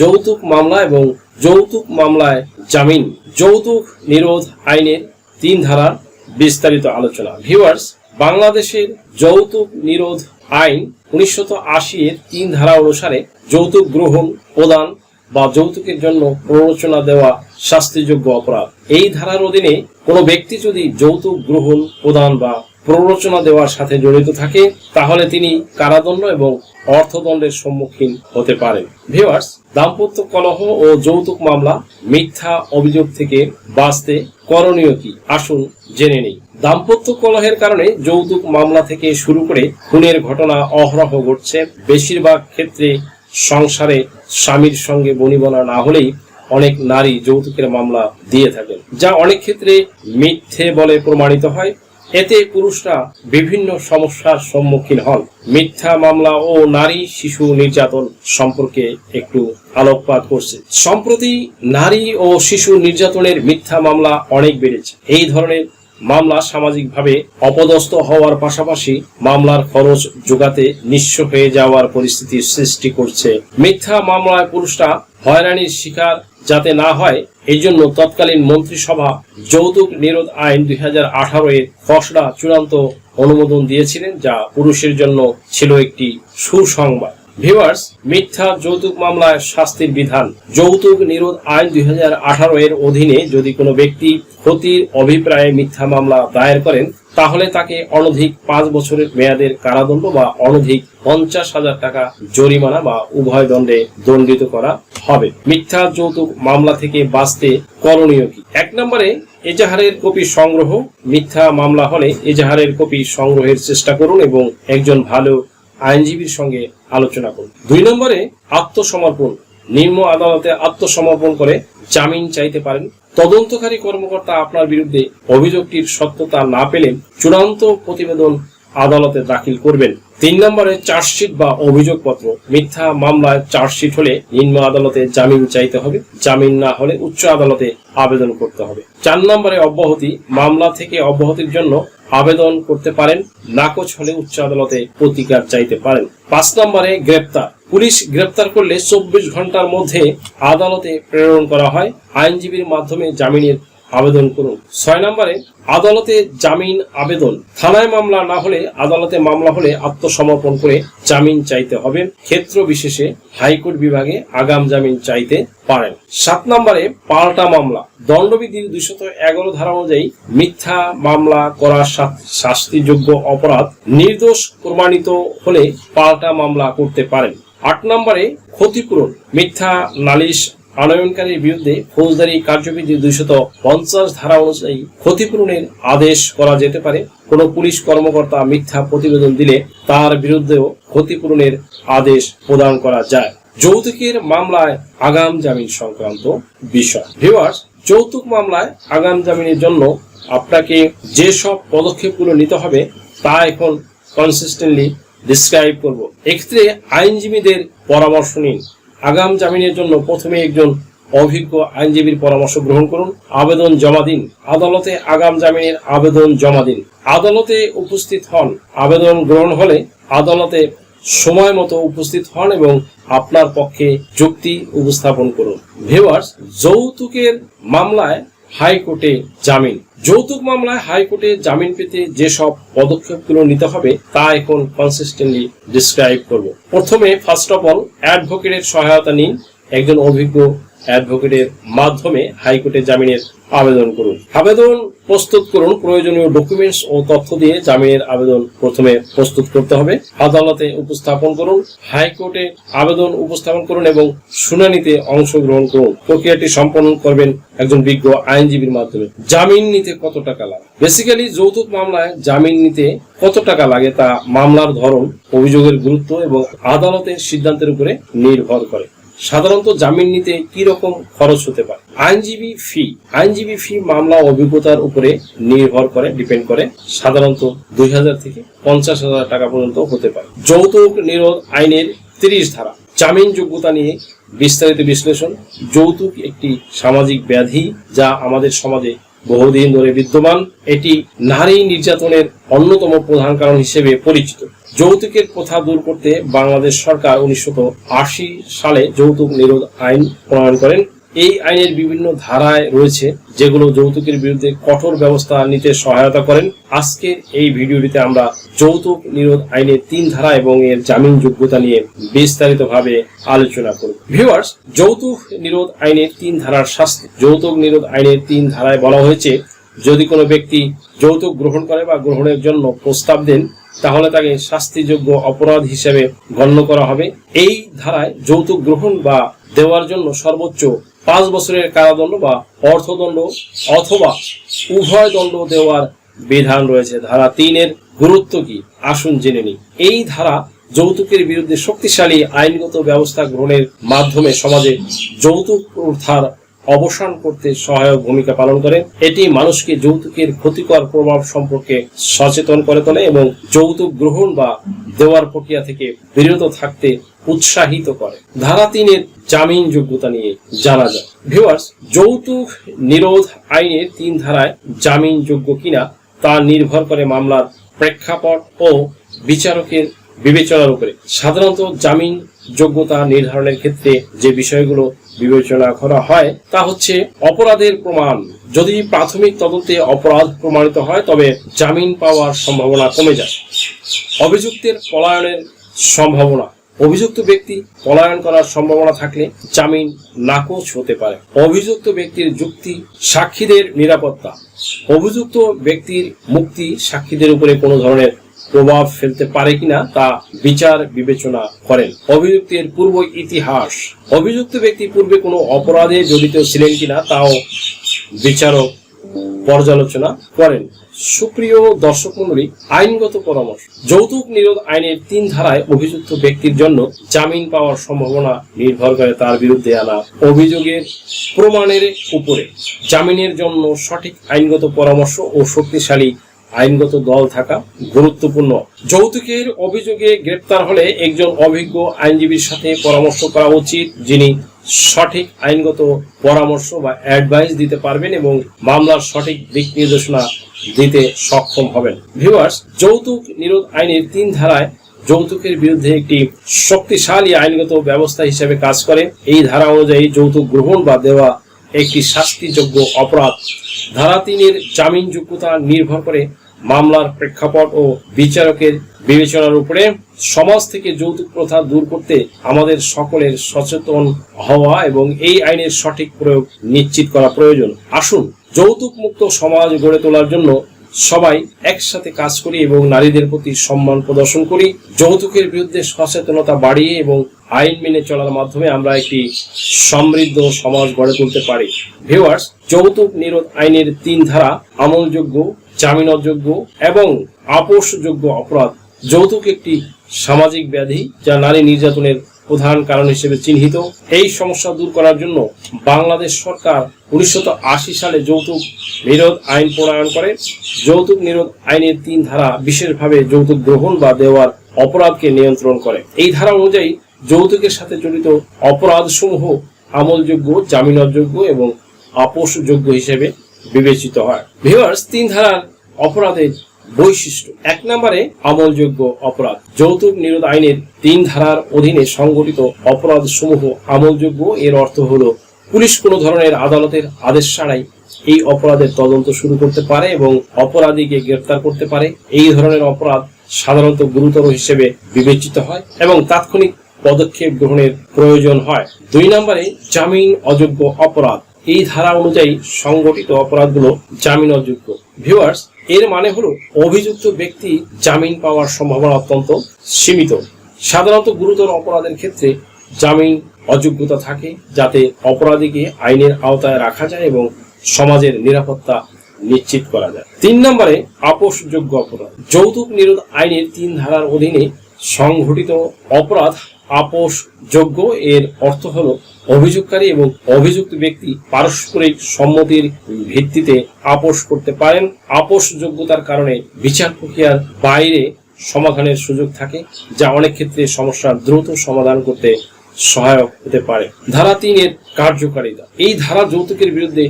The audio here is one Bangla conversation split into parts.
যৌতুক মামলা এবং যৌতুক মামলায় জামিন। যৌতুক নিরোধ আইনের তিন ধারার বিস্তারিত আলোচনা। ভিউয়ার্স, বাংলাদেশের যৌতুক নিরোধ আইন উনিশশো আশি এর তিন ধারা অনুসারে যৌতুক গ্রহণ প্রদান বা যৌতুকের জন্য প্ররোচনা দেওয়া শাস্তিযোগ্য অপরাধ। এই ধারার অধীনে কোনো ব্যক্তি যদি যৌতুক গ্রহণ প্রদান বা প্ররোচনা দেওয়ার সাথে জড়িত থাকে, তাহলে তিনি কারাদণ্ড এবং অর্থদণ্ডের সম্মুখীন হতে পারেন। ভিউয়ার্স, দাম্পত্য কলহ ও যৌতুক মামলা, মিথ্যা অভিযোগ থেকে বাঁচতে করণীয় কি? আসুন জেনে নেই। দাম্পত্য কলহের কারণে যৌতুক মামলা থেকে শুরু করে খুনের ঘটনা অহরহ ঘটছে। বেশিরভাগ ক্ষেত্রে সংসারে স্বামীর সঙ্গে বনিবনা না হলেই অনেক নারী যৌতুকের মামলা দিয়ে থাকেন, যা অনেক ক্ষেত্রে মিথ্যে বলে প্রমাণিত হয়। এতে পুরুষরা বিভিন্ন সমস্যার সম্মুখীন হন। মিথ্যা মামলা ও নারী শিশু নির্যাতন সম্পর্কে একটু আলোকপাত করছে। সম্প্রতি নারী ও শিশু নির্যাতনের মিথ্যা মামলা অনেক বেড়েছে। এই ধরনের মামলা সামাজিকভাবে অপদস্থ হওয়ার পাশাপাশি মামলার খরচ যোগাতে নিঃস্ব হয়ে যাওয়ার পরিস্থিতির সৃষ্টি করছে। মিথ্যা মামলায় পুরুষরা হয়রানির শিকার যাতে না হয় এই জন্য তৎকালীন মন্ত্রিসভা যৌতুক নিরোধ আইন দুই হাজার আঠারো এর খসড়া চূড়ান্ত অনুমোদন দিয়েছিলেন, যা পুরুষের জন্য ছিল একটি সুসংবাদ। ভিভার্স মিথ্যা যৌতুক মামলায় শাস্তির বিধান। যৌতুক নিরোধ আইন দুই হাজার আঠারো এর অধীনে যদি কোনো ব্যক্তি ক্ষতির অভিপ্রায়ে মিথ্যা মামলা দায়ের করেন তাহলে তাকে অনধিক পাঁচ বছরের মেয়াদের কারাদণ্ড বা অনধিক পঞ্চাশ হাজার টাকা জরিমানা বা উভয় দণ্ডে দণ্ডিত করা হবে। মিথ্যা যৌতুক মামলা থেকে বাঁচতে করণীয় কি? এক নম্বরে, এজাহারের কপি সংগ্রহ। মিথ্যা মামলা হলে এজাহারের কপি সংগ্রহের চেষ্টা করুন এবং একজন ভালো আইনজীবীর সঙ্গে আলোচনা করুন। দুই নম্বরে, আত্মসমর্পণ। নিম্ন আদালতে আত্মসমর্পণ করে জামিন চাইতে পারেন তদন্তকারী কর্মকর্তা আপনার বিরুদ্ধে অভিযোগটির সত্যতা না পেলে চূড়ান্ত প্রতিবেদন আদালতে দাখিল করবেন। তিন নম্বরে চার্জশিট বা অভিযোগপত্র। মিথ্যা মামলায় চার্জশিট হলে নিম্ন আদালতে জামিন চাইতে হবে। জামিন না হলে উচ্চ আদালতে আবেদন করতে হবে। চার নম্বরে অব্যাহতি। মামলা থেকে অব্যাহতির জন্য আবেদন করতে পারেন। নাকচ হলে উচ্চ আদালতে প্রতিকার চাইতে পারেন। পাঁচ নম্বরে গ্রেপ্তার। পুলিশ গ্রেপ্তার করলে চব্বিশ ঘণ্টার মধ্যে আদালতে প্রেরণ করা হয়। আইনজীবীর মাধ্যমে জামিনের আবেদন করুন। ছয় নম্বরে, আদালতে জামিন আবেদন। থানায় মামলা না হলে, আদালতে মামলা হলে আত্মসমর্পণ করে জামিন চাইতে হবে। ক্ষেত্র বিশেষে হাইকোর্ট বিভাগে আগাম জামিন চাইতে পারেন। সাত নম্বরে, পাল্টা মামলা। দণ্ডবিধির দুইশত এগারো ধারা অনুযায়ী মিথ্যা মামলা করা শা- শাস্তিযোগ্য অপরাধ নির্দোষ প্রমাণিত হলে পাল্টা মামলা করতে পারেন। আট নম্বরে ক্ষতিপূরণ, মিথ্যা, নালিশ, আনয়নকারীর বিরুদ্ধে ফৌজদারি কার্যবিধি দুইশত পঞ্চাশ ধারা অনুযায়ী ক্ষতিপূরণের আদেশ করা যেতে পারে, কোনো পুলিশ কর্মকর্তা মিথ্যা প্রতিবেদন দিলে তার বিরুদ্ধেও ক্ষতিপূরণের আদেশ প্রদান করা যায়। যৌতুকের মামলায় আগাম জামিন সংক্রান্ত বিষয়। ভিউয়ার্স, যৌতুক মামলায় আগাম জামিনের জন্য আপনাকে যেসব পদক্ষেপগুলো নিতে হবে তা এখন কনসিস্টেন্টলি ডিসক্রাইব করব। এক্ষেত্রে আইনজীবীদের পরামর্শ নিন। আগাম জামিনের জন্য প্রথমে একজন অভিজ্ঞ আইনজীবীর পরামর্শ গ্রহণ করুন। আবেদন জমা দিন। আদালতে আগাম জামিনের আবেদন জমা দিন। আদালতে উপস্থিত হন। আবেদন গ্রহণ হলে আদালতে সময় মতো উপস্থিত হন এবং আপনার পক্ষে যুক্তি উপস্থাপন করুন। ভিউয়ার্স, যৌতুকের মামলায় হাইকোর্টে জামিন। যৌতুক মামলায় হাইকোর্টে জামিন পেতে যেসব পদক্ষেপগুলো নিতে হবে, তা এখন কনসিস্টেন্টলি ডিসক্রাইব করব। প্রথমে ফার্স্ট অফ অল অ্যাডভোকেটের সহায়তা নিন একজন অভিজ্ঞ অ্যাডভোকেটের মাধ্যমে হাইকোর্টে জামিনের আবেদন করুন। আবেদন প্রস্তুত করুন, প্রয়োজনীয় ডকুমেন্টস ও তথ্য দিয়ে জামিনের আবেদন প্রথমে প্রস্তুত করতে হবে। আদালতে উপস্থাপন করুন, হাইকোর্টে আবেদন উপস্থাপন করুন এবং শুনানিতে অংশগ্রহণ করুন। প্রক্রিয়াটি সম্পন্ন করবেন একজন বিজ্ঞ আইনজীবীর মাধ্যমে। জামিন নিতে কত টাকা লাগে? বেসিক্যালি যৌতুক মামলায় জামিন নিতে কত টাকা লাগে তা মামলার ধরন, অভিযোগের গুরুত্ব এবং আদালতের সিদ্ধান্তের উপরে নির্ভর করে। সাধারণত জামিন নিতে কি রকম খরচ হতে পারে? আইনজীবী ফি আইনজীবী ফি মামলা অভিজ্ঞতার উপরে নির্ভর করে ডিপেন্ড করে সাধারণত দুই হাজার থেকে পঞ্চাশ হাজার টাকা পর্যন্ত হতে পারে। যৌতুক নিরোধ আইনের তিরিশ ধারা। জামিন যোগ্যতা নিয়ে বিস্তারিত বিশ্লেষণ। যৌতুক একটি সামাজিক ব্যাধি যা আমাদের সমাজে বহুদিন ধরে বিদ্যমান। এটি নারী নির্যাতনের অন্যতম প্রধান কারণ হিসেবে পরিচিত। যৌতুকের প্রথা দূর করতে বাংলাদেশ সরকার উনিশশো আশি সালে যৌতুক নিরোধ আইন প্রণয়ন করেন। এই আইনের বিভিন্ন ধারায় রয়েছে যেগুলো যৌতুকের বিরুদ্ধে কঠোর ব্যবস্থা নিতে সহায়তা করেন। আজকের এই ভিডিওটিতে আমরা যৌতুক নিরোধ আইনের তিন ধারা এবং এর জামিন যোগ্যতা নিয়ে বিস্তারিতভাবে আলোচনা করব। ভিউয়ার্স, যৌতুক নিরোধ আইনের তিন ধারার শাস্তি। যৌতুক নিরোধ আইনের তিন ধারায় বলা হয়েছে, যদি কোনো ব্যক্তি যৌতুক গ্রহণ করে বা গ্রহণের জন্য প্রস্তাব দেন তাহলে তাকে শাস্তিযোগ্য অপরাধ হিসেবে গণ্য করা হবে। এই ধারায় যৌতুক গ্রহণ বা দেওয়ার জন্য সর্বোচ্চ পাঁচ বছরের কারাদণ্ড বা অর্থদণ্ড অথবা উভয় দণ্ড দেওয়ার বিধান রয়েছে। ধারা তিনের গুরুত্ব কি? আসুন জেনে নিই। এই ধারা যৌতুকের বিরুদ্ধে শক্তিশালী আইনগত ব্যবস্থা গ্রহণের মাধ্যমে সমাজে যৌতুক প্রথার অবসান করতে সহায়ক ভূমিকা পালন করে এটি মানুষকে যৌতুকের ক্ষতিকর প্রভাব সম্পর্কে সচেতন করে তোলে এবং যৌতুক গ্রহণ বা দেওয়ার প্রক্রিয়া থেকে বিরত থাকতে উৎসাহিত করে। ধারা তিনের জামিন যোগ্যতা নিয়ে জানা যায়। ভিউয়ার্স, যৌতুক নিরোধ আইনের তিন ধারায় জামিন যোগ্য কিনা তা নির্ভর করে মামলার প্রেক্ষাপট ও বিচারকের বিবেচনার উপরে। সাধারণত জামিন যোগ্যতা নির্ধারণের ক্ষেত্রে যে বিষয়গুলো বিবেচনা করা হয়, তা হচ্ছে অপরাধের প্রমাণ। যদি প্রাথমিক তদন্তে অপরাধ প্রমাণিত হয়, তবে জামিন পাওয়ার সম্ভাবনা কমে যায়। অভিযুক্তের পলায়নের সম্ভাবনা। অভিযুক্ত ব্যক্তি পলায়ন করার সম্ভাবনা থাকলে জামিন নাকচ হতে পারে। অভিযুক্ত ব্যক্তির যুক্তি সাক্ষীদের নিরাপত্তা। অভিযুক্ত ব্যক্তির মুক্তি সাক্ষীদের উপরে কোনো ধরনের প্রভাব ফেলতে পারে কিনা তা বিচার বিবেচনা করেন। অভিযুক্তের পূর্ব ইতিহাস। অভিযুক্ত ব্যক্তি পূর্বে কোনো অপরাধে জড়িত ছিলেন কিনা তাও বিচারক পর্যালোচনা করেন। সুপ্রিয় দর্শক মন্ডলী আইনগত পরামর্শ। যৌতুক নিরোধ আইনের তিন ধারায় অভিযুক্ত ব্যক্তির জন্য জামিন পাওয়ার সম্ভাবনা নির্ভর করে তার বিরুদ্ধে আনা অভিযোগের প্রমাণের উপরে। জামিনের জন্য সঠিক আইনগত পরামর্শ ও শক্তিশালী আইনগত দল থাকা গুরুত্বপূর্ণ। যৌতুকের অভিযোগে গ্রেপ্তার হলে একজন অভিজ্ঞ আইনজীবীর সাথে পরামর্শ করা উচিত, যিনি সঠিক আইনগত পরামর্শ বা অ্যাডভাইস দিতে পারবেন এবং মামলার সঠিক দিক নির্দেশনা দিতে সক্ষম হবেন। ভিউয়ার্স যৌতুক নিরোধ আইনের তিন ধারায় যৌতুকের বিরুদ্ধে একটি শক্তিশালী আইনগত ব্যবস্থা হিসেবে কাজ করে। এই ধারা অনুযায়ী যৌতুক গ্রহণ বা দেওয়া একটি শাস্তিযোগ্য অপরাধ। ধারা তিনের জামিনযোগ্যতা নির্ভর করে মামলার প্রেক্ষাপট ও বিচারকের বিবেচনার উপরে সমাজ থেকে যৌতুক প্রথা দূর করতে আমাদের সকলের সচেতন হওয়া এবং এই আইনের সঠিক প্রয়োগ নিশ্চিত করা প্রয়োজন। আসুন যৌতুক মুক্ত সমাজ গড়ে তোলার জন্য সবাই একসাথে কাজ করি এবং নারীদের প্রতি সম্মান প্রদর্শন করি। যৌতুকের বিরুদ্ধে সচেতনতা বাড়িয়ে এবং আইন মেনে চলার মাধ্যমে আমরা একটি সমৃদ্ধ সমাজ গড়ে তুলতে পারি। ভিউয়ার্স যৌতুক নিরোধ আইনের তিন ধারা, আমলযোগ্য জামিন অযোগ্য এবং আপোষযোগ্য অপরাধ। যৌতুক একটি সামাজিক ব্যাধি যা নারী নির্যাতনের প্রধান কারণ হিসেবে চিহ্নিত। এই সমস্যা দূর করার জন্য বাংলাদেশ সরকার উনিশশো আশি সালে যৌতুক নিরোধ আইন প্রণয়ন করে। যৌতুক নিরোধ আইনের তিন ধারা বিশেষভাবে যৌতুক গ্রহণ বা দেওয়ার অপরাধকে নিয়ন্ত্রণ করে। এই ধারা অনুযায়ী যৌতুকের সাথে জড়িত অপরাধসমূহ আমলযোগ্য জামিন অযোগ্য এবং আপোষযোগ্য হিসেবে বিবেচিত হয়। ভিউয়ার্স, তিন ধারার অপরাধের বৈশিষ্ট্য। এক নম্বরে আমলযোগ্য অপরাধ। যৌতুক নিরোধ আইনের তিন ধারার অধীনে সংগঠিত অপরাধ সমূহ আমলযোগ্য। এর অর্থ হলো, পুলিশ কোনো ধরনের আদালতের আদেশ ছাড়াই এই অপরাধের তদন্ত শুরু করতে পারে এবং অপরাধীকে গ্রেফতার করতে পারে। এই ধরনের অপরাধ সাধারণত গুরুতর হিসেবে বিবেচিত হয় এবং তাৎক্ষণিক পদক্ষেপ গ্রহণের প্রয়োজন হয়। দুই নম্বরে, জামিন অযোগ্য অপরাধ। এই ধারা অনুযায়ী সংগঠিত অপরাধগুলো জামিন অযোগ্য। ভিউয়ার্স এর মানে হলো অভিযুক্ত ব্যক্তি জামিন পাওয়ার সম্ভাবনা অত্যন্ত সীমিত। সাধারণত গুরুতর অপরাধের ক্ষেত্রে জামিন অযোগ্যতা থাকে, যাতে অপরাধীকে আইনের আওতায় রাখা যায় এবং সমাজের নিরাপত্তা নিশ্চিত করা যায়। তিন নম্বরে, আপোষযোগ্য অপরাধ। যৌতুক নিরোধ আইনের তিন ধারার অধীনে সংঘটিত অপরাধ আপোষযোগ্য। এর অর্থ হলো অভিযোগকারী এবং অভিযুক্ত ব্যক্তি পারস্পরিক সম্মতির ভিত্তিতে আপোষ করতে পারেন। আপোষযোগ্যতার কারণে বিচার প্রক্রিয়ার বাইরে সমাধানের সুযোগ থাকে, যা অনেক ক্ষেত্রে সমস্যার দ্রুত সমাধান করতে সহায়ক হতে পারে। ধারা তিনের কার্যকারিতা। এই ধারা যৌতুকের বিরুদ্ধে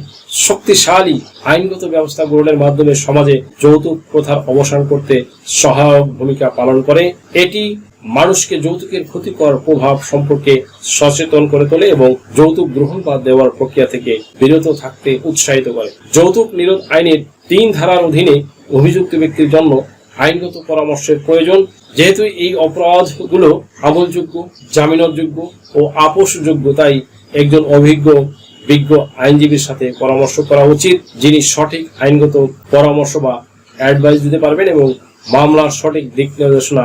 শক্তিশালী আইনগত ব্যবস্থা গ্রহণের মাধ্যমে সমাজে যৌতুক প্রথার অবসান করতে সহায়ক ভূমিকা পালন করে। এটি মানুষকে যৌতুকের ক্ষতিকর প্রভাব সম্পর্কে সচেতন করে তোলে এবং যৌতুক গ্রহণ বা দেওয়ার প্রক্রিয়া থেকে বিরত থাকতে উৎসাহিত করে। যৌতুক নিরোধ আইনের তিন ধারার অধীনে অভিযুক্ত ব্যক্তির জন্য আইনগত পরামর্শের প্রয়োজন। যেহেতু এই অপরাধগুলো আমলযোগ্য জামিনযোগ্য ও আপোষযোগ্য, তাই একজন অভিজ্ঞ, বিজ্ঞ আইনজীবীর সাথে পরামর্শ করা উচিত, যিনি সঠিক আইনগত পরামর্শ বা অ্যাডভাইস দিতে পারবেন এবং মামলার সঠিক দিক নির্দেশনা